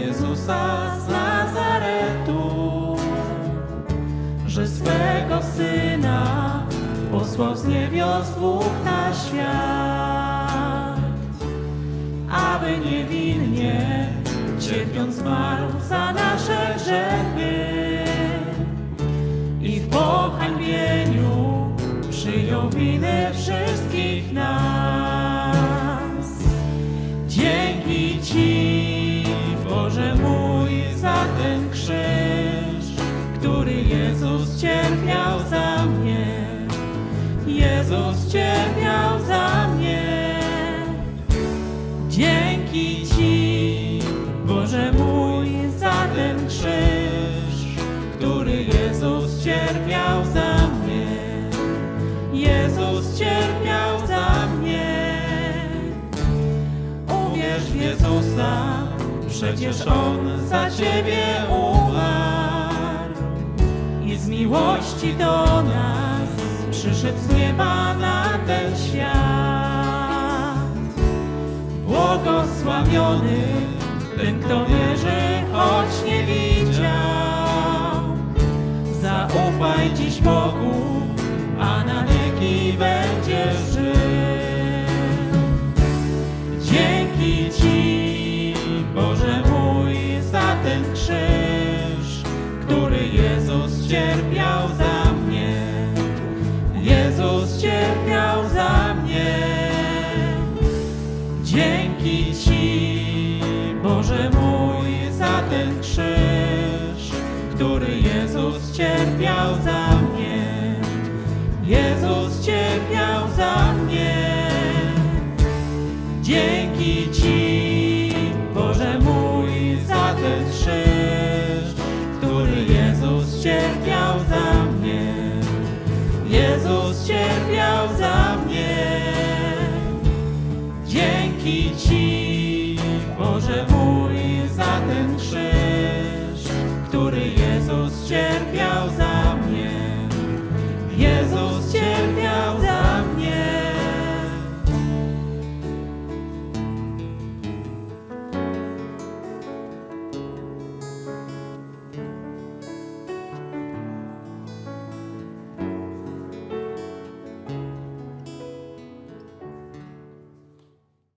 Jezusa z Nazaretu, że swego Syna posłał z niebios dwóch na świat, aby niewinnie cierpiąc zmarł za nasze grzechy i w pohańbieniu przyjął winę wszystkich nas. Ci, Boże mój, za ten krzyż, który Jezus cierpiał za mnie. Jezus cierpiał za mnie. Dzięki Ci, Boże mój, za ten krzyż, przecież On za Ciebie umarł i z miłości do nas przyszedł z nieba na ten świat. Błogosławiony ten, kto wierzy, choć nie widział. Zaufaj dziś Bogu, a na wieki będziesz żył. Dzięki Ci, Boże mój, za ten krzyż, który Jezus cierpiał za mnie. Jezus cierpiał za mnie. Dzięki Ci, Boże mój, za ten krzyż, który Jezus cierpiał za mnie. Jezus cierpiał za cierpiał za mnie. Jezus cierpiał za mnie. Dzięki Ci, Boże mój, za ten krzyż, który Jezus cierpiał za mnie. Jezus cierpiał